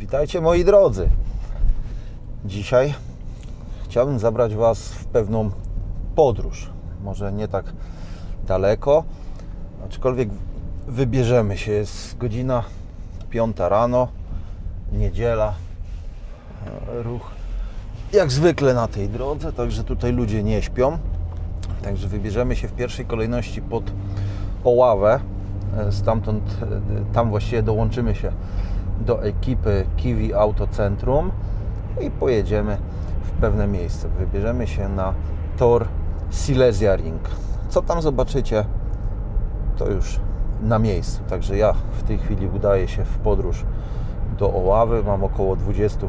Witajcie moi drodzy. Dzisiaj chciałbym zabrać Was w pewną podróż. Może nie tak daleko, aczkolwiek wybierzemy się. Jest godzina 5 rano, niedziela. E, Ruch jak zwykle na tej drodze, także tutaj ludzie nie śpią. Także wybierzemy się w pierwszej kolejności pod Oławę. E, Stamtąd, e, tam właściwie dołączymy się do ekipy Kiwi Autocentrum i pojedziemy w pewne miejsce. Wybierzemy się na tor Silesia Ring. Co tam zobaczycie, to już na miejscu. Także ja w tej chwili udaję się w podróż do Oławy. Mam około 20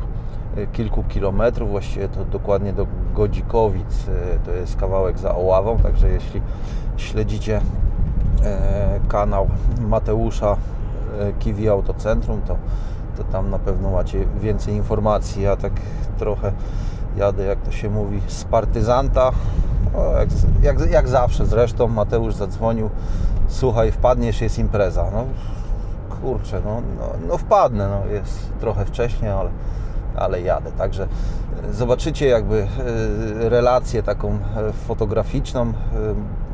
kilku kilometrów, właściwie to dokładnie do Godzikowic. e, To jest kawałek za Oławą, także jeśli śledzicie e, kanał Mateusza e, Kiwi Autocentrum, to, to tam na pewno macie więcej informacji. Ja tak trochę jadę, jak to się mówi, z partyzanta. O, jak, jak, jak zawsze zresztą Mateusz zadzwonił, słuchaj, wpadniesz, jest impreza. No kurczę, no, no, no wpadnę, no, jest trochę wcześniej, ale, ale jadę. Także e, zobaczycie jakby e, relację taką e, fotograficzną, e,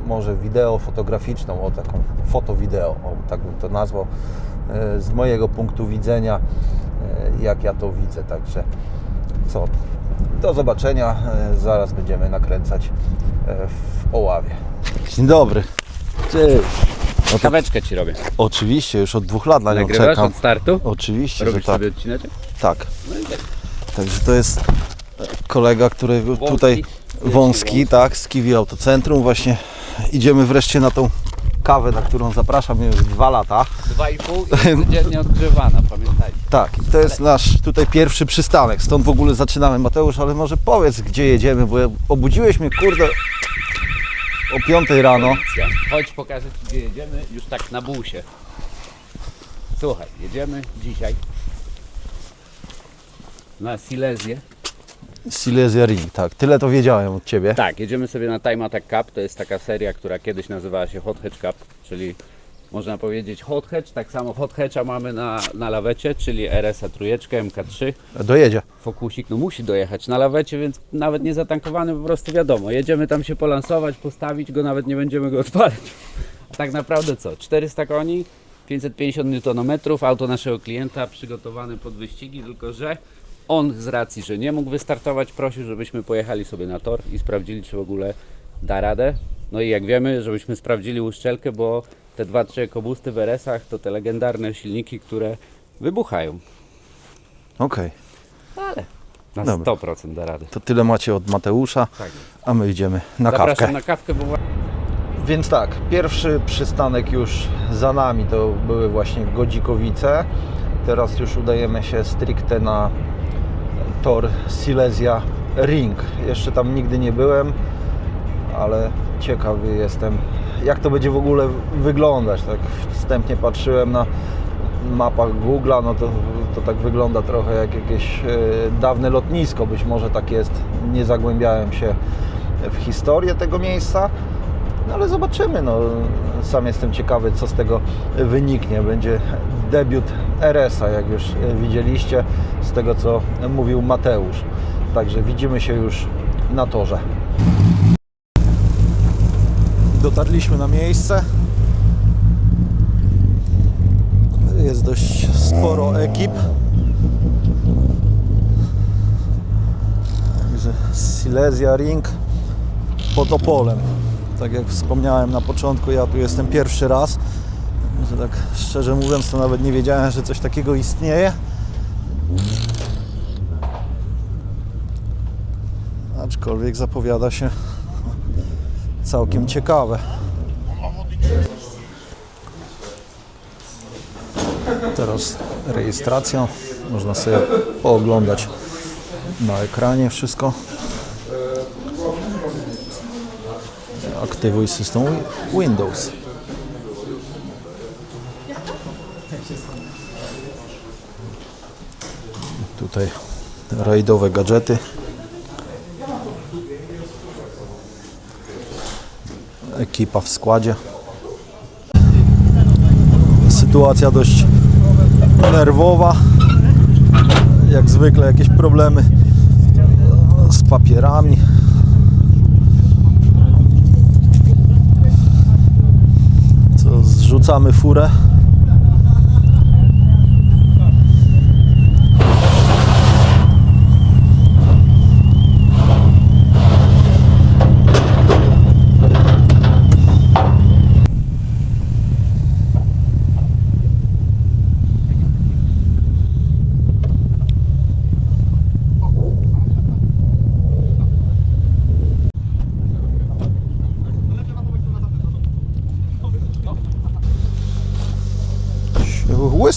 może wideo fotograficzną, o taką foto-wideo, o, tak bym to nazwał, e, z mojego punktu widzenia, e, jak ja to widzę. Także co, do zobaczenia, e, zaraz będziemy nakręcać w Oławie. Dzień dobry. Cześć. No to, Kaweczkę ci robię. oczywiście, już od dwóch lat na nią Nagrywasz czekam. od startu? Oczywiście, że Robisz tak. sobie odcineczek? Tak. No i tak. Także to jest kolega, Wąski. tutaj wąski, tak, z Kiwi Autocentrum. Właśnie idziemy wreszcie na tą kawę, na którą zapraszam już dwa lata. Dwa i pół i codziennie odgrzewana, pamiętajcie. Tak, to jest nasz tutaj pierwszy przystanek. Stąd w ogóle zaczynamy. Mateusz, ale może powiedz, gdzie jedziemy, bo obudziłeś mnie, kurde, o 5 rano. Chodź pokażę ci gdzie jedziemy, już tak na busie. Słuchaj, jedziemy dzisiaj na Silesię. Silesia Ring, tak. Tyle to wiedziałem od Ciebie. Tak, jedziemy sobie na Time Attack Cup, to jest taka seria, która kiedyś nazywała się Hot Hatch Cup, czyli można powiedzieć Hot Hatch, tak samo Hot Hatcha mamy na, na lawecie, czyli RS-a trójeczkę, MK3. Dojedzie. Fokusik no musi dojechać na lawecie, więc nawet nie zatankowany, po prostu wiadomo, jedziemy tam się polansować, postawić go, nawet nie będziemy go odpalać. A tak naprawdę co? 400 koni, 550 Nm, auto naszego klienta przygotowane pod wyścigi, tylko że on z racji, że nie mógł wystartować, prosił, żebyśmy pojechali sobie na tor i sprawdzili, czy w ogóle da radę. No i jak wiemy, żebyśmy sprawdzili uszczelkę, bo te dwa, trzy kobusty w RS-ach to te legendarne silniki, które wybuchają. Okej, Ale na Dobra. 100% da radę. to tyle macie od Mateusza, Tak. a my idziemy na Zapraszam kawkę. na kawkę, bo Więc tak, pierwszy przystanek już za nami to były właśnie Godzikowice. Teraz już udajemy się stricte na tor Silesia Ring. Jeszcze tam nigdy nie byłem, ale ciekawy jestem, jak to będzie w ogóle wyglądać. Tak wstępnie patrzyłem na mapach Google'a, no to, to tak wygląda trochę jak jakieś e, dawne lotnisko, być może tak jest. Nie zagłębiałem się w historię tego miejsca. No ale zobaczymy. No, sam jestem ciekawy, co z tego wyniknie. Będzie debiut RS-a, jak już widzieliście, z tego co mówił Mateusz. Także widzimy się już na torze. Dotarliśmy na miejsce. Jest dość sporo ekip. Także Silesia Ring pod Opolem. Tak jak wspomniałem na początku, ja tu jestem pierwszy raz. Że tak szczerze mówiąc, to nawet nie wiedziałem, że coś takiego istnieje. Aczkolwiek zapowiada się całkiem ciekawe. Teraz rejestracja. Można sobie pooglądać na ekranie wszystko. Aktywuj system Wi- Windows. Tutaj rajdowe gadżety. Ekipa w składzie. Sytuacja dość nerwowa. jak zwykle jakieś problemy z papierami. Co, zrzucamy furę.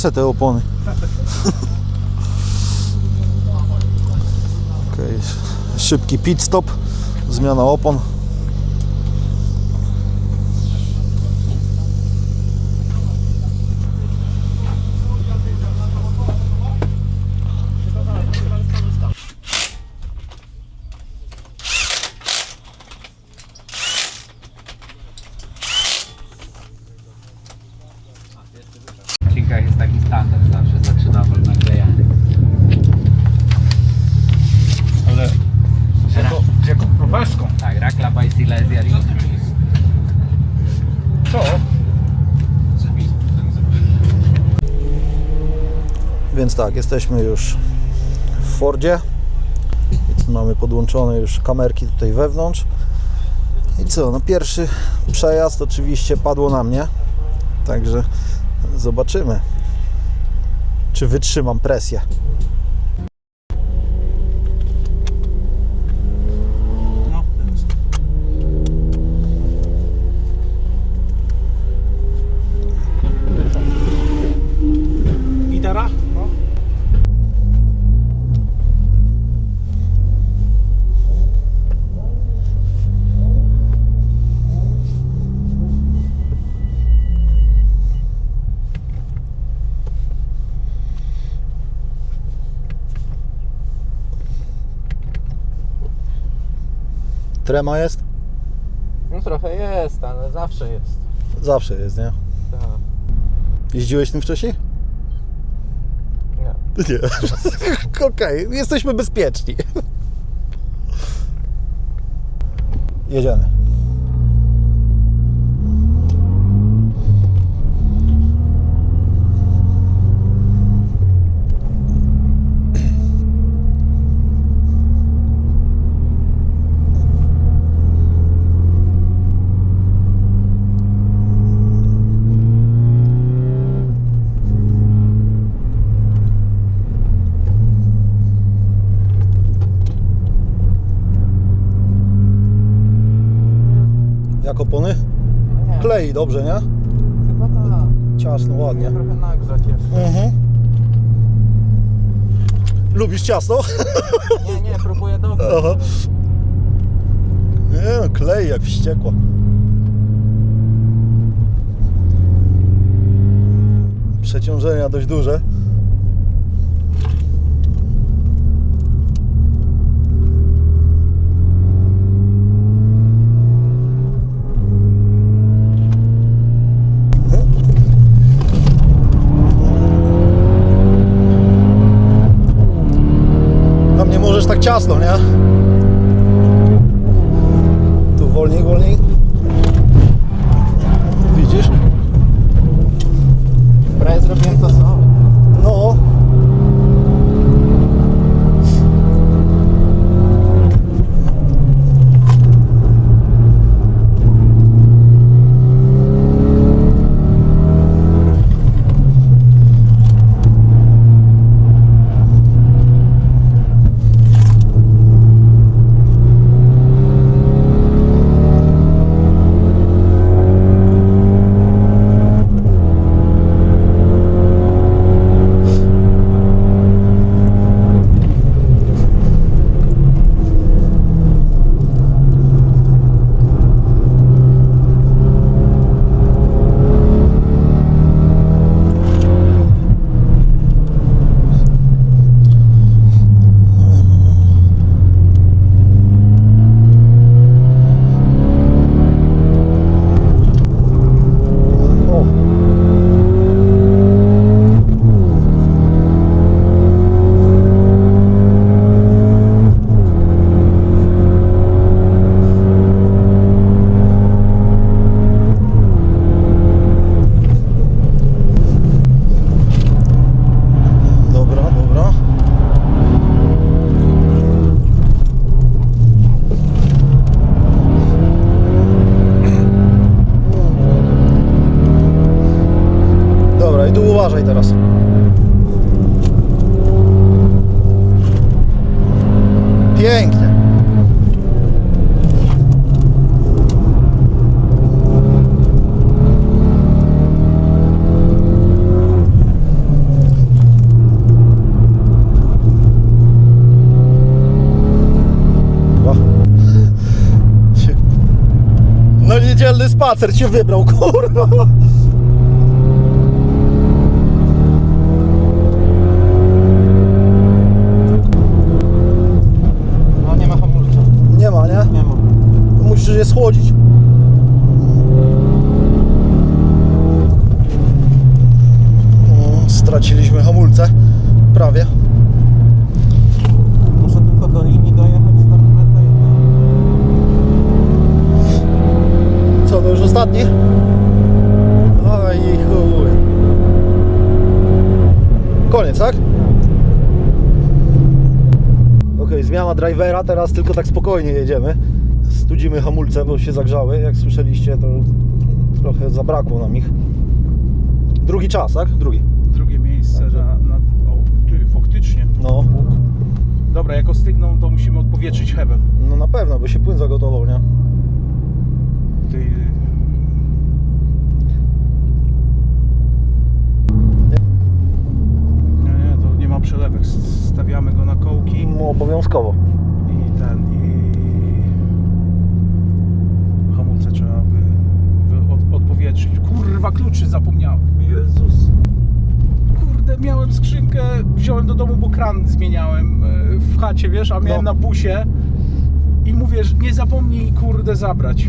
Łyse te opony. Okej, Szybki pit stop, zmiana opon. Jest taki standard, zawsze zaczynamy od naklejania. Ale z, jaką profeską? Tak, Rakla by Silesia Ring. Co? Więc tak, jesteśmy już w Fordzie. I tu mamy podłączone już kamerki tutaj wewnątrz. I co, no pierwszy przejazd oczywiście padło na mnie. Także zobaczymy, czy wytrzymam presję. Trema jest? No trochę jest, ale zawsze jest. Zawsze jest, nie? Tak. Jeździłeś tym wcześniej? Nie. Nie. Okej, jesteśmy bezpieczni. Jedziemy. Jak opony? Nie. Klei dobrze, nie? Chyba tak. Ciasno, ładnie. Trochę nagrzać jeszcze. Mhm. Lubisz ciasto? Nie, nie, próbuję dobrze. Aha. Nie no, klei jak wściekła. Przeciążenia dość duże. Spacer cię wybrał, kurwa. No nie ma hamulca. Nie ma, nie? Nie ma. Musisz je schłodzić. Mm, Straciliśmy hamulce. Prawie. Muszę tylko do linii dojechać start meta i... Co, to już ostatni? Aj, chuj. Koniec, tak? Okej, drivera, teraz tylko tak spokojnie jedziemy. Studzimy hamulce, bo się zagrzały. Jak słyszeliście, to trochę zabrakło nam ich. Drugi czas, tak? Drugi. Drugie miejsce na, na... O, ty, faktycznie. No, Dobra, jak ostygną, to musimy odpowietrzyć hebel. no na pewno, by się płyn zagotował, nie? Ty... Nie, nie, to nie ma przelewek. Stawiamy go na kołki No, obowiązkowo. i ten, i... Hamulce trzeba wy, wy od, odpowietrzyć. Kurwa, kluczy zapomniałem. Jezus. Kurde, miałem skrzynkę, wziąłem do domu, bo kran zmieniałem e, w chacie, wiesz, a miałem No. na busie. I mówię, że nie zapomnij, kurde, zabrać.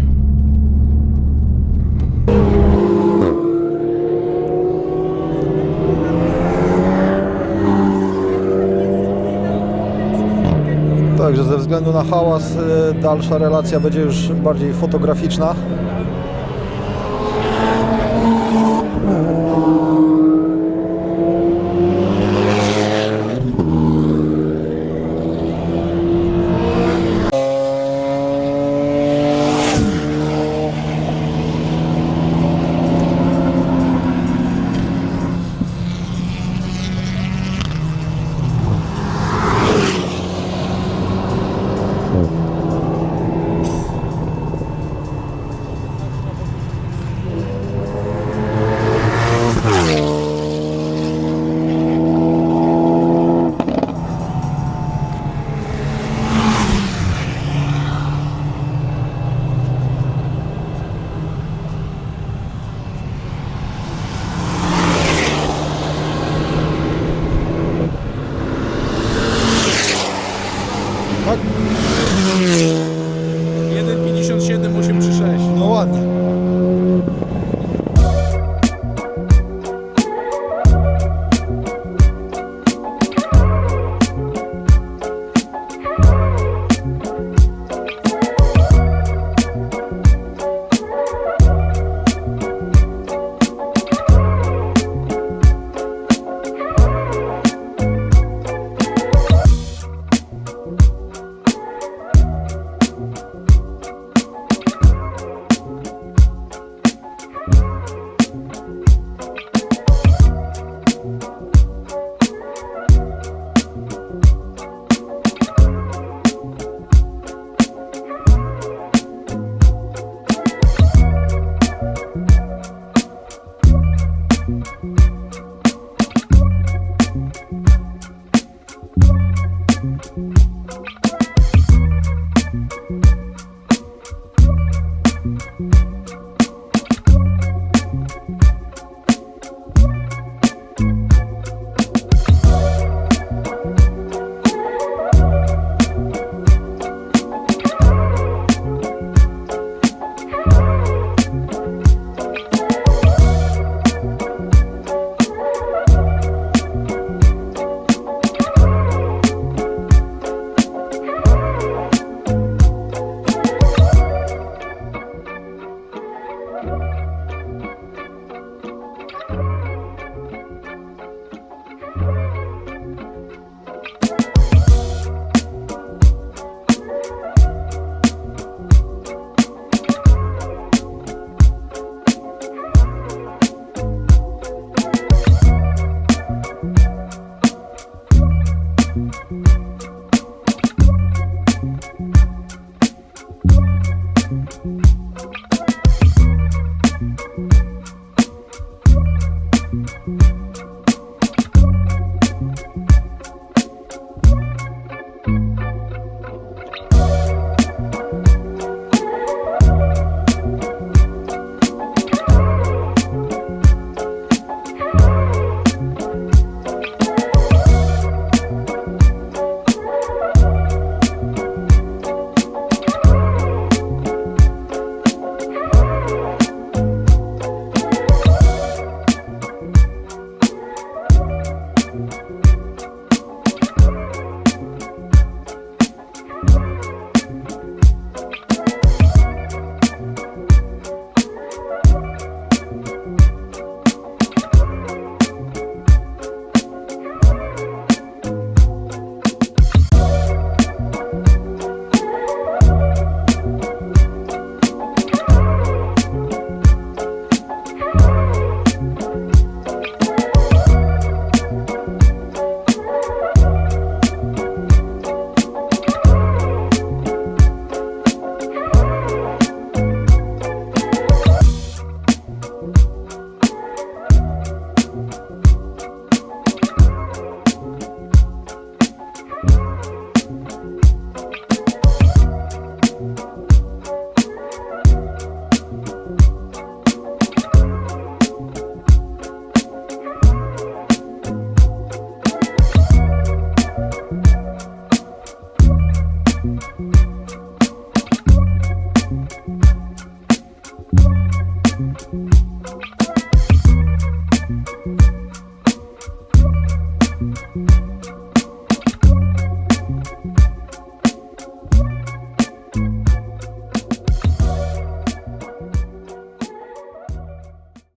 Także ze względu na hałas y, dalsza relacja będzie już bardziej fotograficzna.